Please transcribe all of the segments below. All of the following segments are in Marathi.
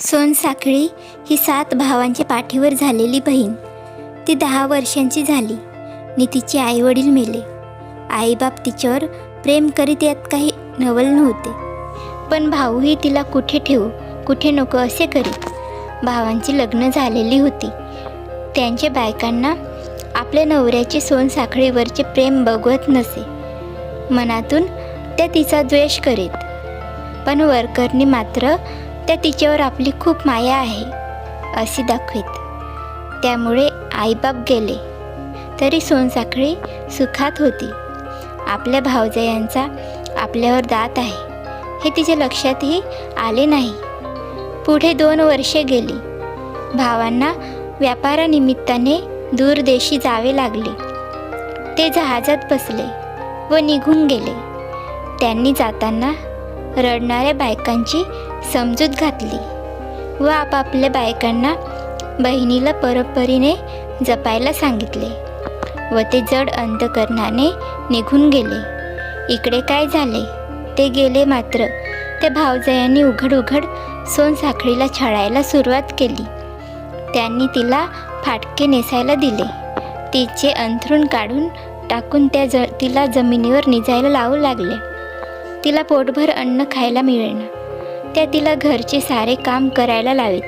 सोनसाखळी ही सात भावांच्या पाठीवर झालेली बहीण. ती दहा वर्षांची झाली. नि तिचे आईवडील मेले. आईबाप तिच्यावर प्रेम करीत यात काही नवल नव्हते. पण भाऊही तिला कुठे ठेवू कुठे नको असे करीत. भावांची लग्न झालेली होती. त्यांच्या बायकांना आपल्या नवऱ्याचे सोनसाखळीवरचे प्रेम बघवत नसे. मनातून त्या तिचा द्वेष करीत. पण वरकरनी मात्र त्या तिच्यावर आपली खूप माया आहे अशी दाखवीत. त्यामुळे आईबाप गेले. तरी सोनसाखळी सुखात होती. आपल्या भावजयांचा आपल्यावर दात आहे हे तिच्या लक्षातही आले नाही. पुढे दोन वर्षे गेली. भावांना व्यापारानिमित्ताने दूरदेशी जावे लागले. ते जहाजात बसले व निघून गेले. त्यांनी जाताना रडणाऱ्या बायकांची समजूत घातली व आपापल्या बायकांना बहिणीला परपरीने जपायला सांगितले व ते जड अंतकरणाने निघून गेले. इकडे काय झाले? ते गेले मात्र त्या भावजयांनी उघड उघड सोनसाखळीला छळायला सुरुवात केली. त्यांनी तिला फाटके नेसायला दिले. तिचे अंथरूण काढून टाकून त्या ज तिला जमिनीवर निजायला लावू लागले. तिला पोटभर अन्न खायला मिळेना. त्या तिला घरचे सारे काम करायला लावीत.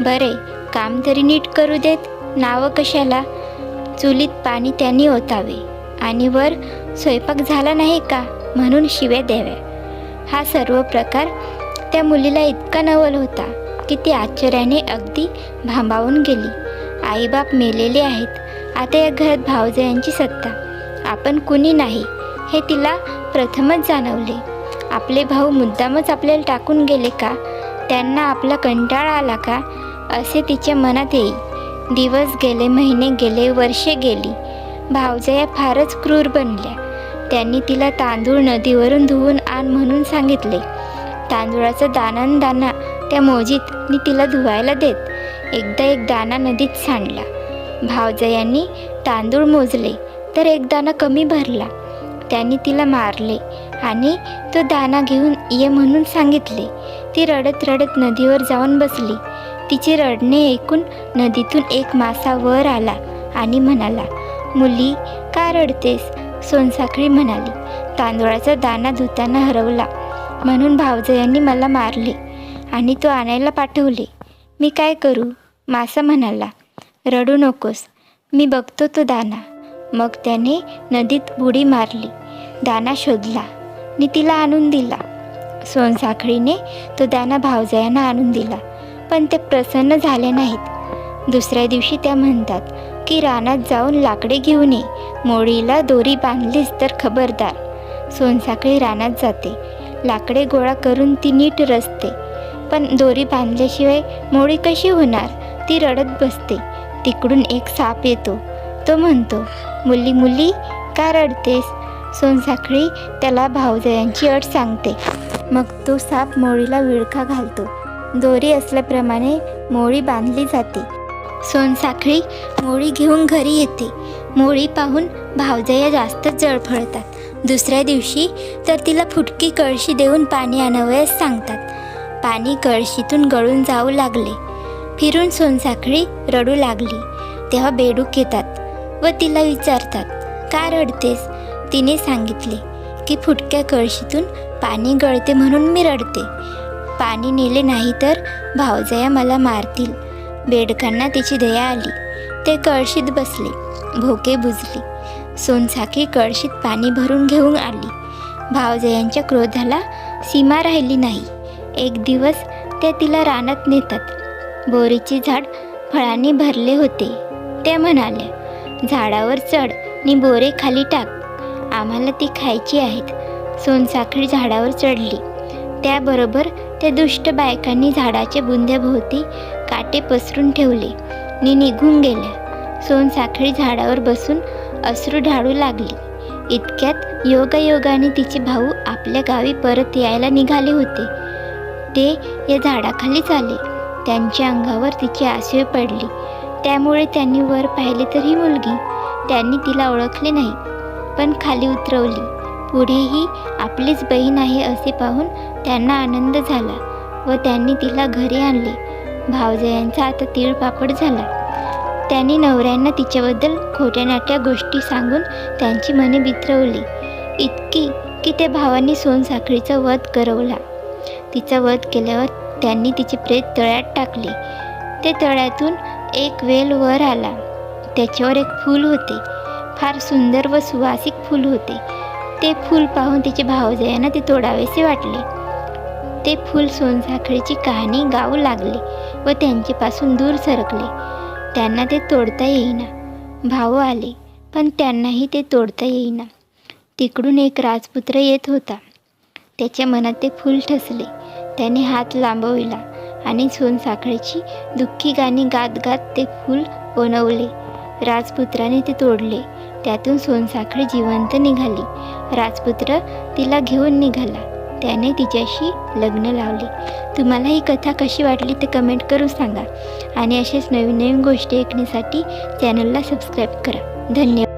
बरे काम तरी नीट करू देत नावं कशाला? चुलीत पाणी त्यांनी ओतावे. आणि वर स्वयंपाक झाला नाही का? म्हणून शिव्या द्याव्या. हा सर्व प्रकार त्या मुलीला इतका नवल होता की ती आश्चर्याने अगदी भांबावून गेली. आईबाप मेलेले आहेत. आता या घरात भावजयांची सत्ता. आपण कुणी नाही. हे तिला प्रथमच जाणवले. आपले भाऊ मुद्दामच आपल्याला टाकून गेले का? त्यांना आपला कंटाळा आला का? असे तिच्या मनात येई. दिवस गेले महिने गेले वर्षे गेली. भावजया फारच क्रूर बनल्या. त्यांनी तिला तांदूळ नदीवरून धुवून आण म्हणून सांगितले. तांदूळाचा दानान दाना त्या मोजीत मी तिला धुवायला देत. एकदा एक दाना नदीत सांडला. भावजयांनी तांदूळ मोजले तर एक दाना कमी भरला. त्यांनी तिला मारले. आणि तो दाना घेऊन ये म्हणून सांगितले. ती रडत रडत नदीवर जाऊन बसली. तिचे रडणे ऐकून नदीतून एक मासा वर आला आणि म्हणाला मुली का रडतेस? सोनसाखळी म्हणाली. तांदूळाचा दाना धुताना हरवला. म्हणून भावजयांनी मला मारले आणि तो आणायला पाठवले. मी काय करू? मासा म्हणाला. रडू नकोस. मी बघतो तो दाना. मग त्याने नदीत बुडी मारली. दाना शोधला. नि तिला आणून दिला. सोनसाखळीने तो त्यांना भावजयांना आणून दिला. पण ते प्रसन्न झाले नाहीत. दुसऱ्या दिवशी त्या म्हणतात की रानात जाऊन लाकडे घेऊन ये. मोळीला दोरी बांधलीस तर खबरदार. सोनसाखळी रानात जाते. लाकडे गोळा करून ती नीट रचते. पण दोरी बांधल्याशिवाय मोळी कशी होणार? ती रडत बसते. तिकडून एक साप येतो. तो म्हणतो मुली मुली का रडतेस? सोनसाखळी त्याला भावजयांची अट सांगते. मग तो साप मोळीला विळखा घालतो. दोरी असल्याप्रमाणे मोळी बांधली जाते. सोनसाखळी मोळी घेऊन घरी येते. मोळी पाहून भावजया जास्तच जळफळतात दुसऱ्या दिवशी तर तिला फुटकी कळशी देऊन पाणी आणावयास सांगतात. पाणी कळशीतून गळून जाऊ लागले. फिरून सोनसाखळी रडू लागली. तेव्हा बेडूक येतात व तिला विचारतात का रडतेस? तिने सांगितले की फुटक्या कळशीतून पाणी गळते म्हणून मी रडते पाणी नेले नाही तर भावजया मला मारतील. बेडकांना तिची दया आली. ते कळशीत बसले. भोके बुजली. सोनसाखी कळशीत पाणी भरून घेऊन आली. भावजयांच्या क्रोधाला सीमा राहिली नाही. एक दिवस त्या तिला रानात नेतात. बोरीचे झाड फळांनी भरले होते. त्या म्हणाल्या झाडावर चढ नि बोरे खाली टाक. आम्हाला ती खायची आहेत. सोनसाखळी झाडावर चढली. त्याबरोबर त्या दुष्ट बायकांनी झाडाच्या बुंद्याभोवती काटे पसरून ठेवले. नि निघून गेल्या. सोनसाखळी झाडावर बसून अश्रू ढाळू लागली. इतक्यात योगायोगाने तिचे भाऊ आपल्या गावी परत यायला निघाले होते. ते या झाडाखालीच आले. त्यांच्या अंगावर तिची आसवे पडली. त्यामुळे त्यांनी वर पाहिले तर ही मुलगी. त्यांनी तिला ओळखले नाही. पण खाली उतरवली. पुढेही आपलीच बहीण आहे असे पाहून त्यांना आनंद झाला व त्यांनी तिला घरी आणले. भावजयांचा आता तीळपापड झाला. त्यांनी नवऱ्यांना तिच्याबद्दल खोट्या नाट्या गोष्टी सांगून त्यांची मने बितरवली. इतकी की त्या भावांनी सोनसाखळीचा वध करवला. तिचा वध केल्यावर त्यांनी तिचे प्रेत तळ्यात टाकले. ते तळ्यातून एक वेल वर आला. त्याच्यावर एक फूल होते. फार सुंदर व सुवासिक फूल होते. ते फूल पाहून तिचे भावजयांना ते तोडावेसे वाटले. ते फूल सोनसाखळीची कहाणी गाऊ लागले व त्यांच्यापासून दूर सरकले. त्यांना ते तोडता येईना. भाऊ आले पण त्यांनाही ते तोडता येईना. तिकडून एक राजपुत्र येत होता. त्याच्या मनात ते फूल ठसले. त्याने हात लांबविला आणि सोनसाखळीची दुःखी गाणी गात गात ते फूल बनवले राजपुत्राने ते तोडले. त्यातून सोनसाखळी जिवंत निघाली. राजपुत्र तिला घेऊन निघाला. त्याने तिच्याशी लग्न लावले. तुम्हाला ही कथा कशी वाटली ते कमेंट करून सांगा. आणि असेच नवीन नवीन गोष्टी ऐकण्यासाठी चॅनलला सबस्क्राईब करा. धन्यवाद.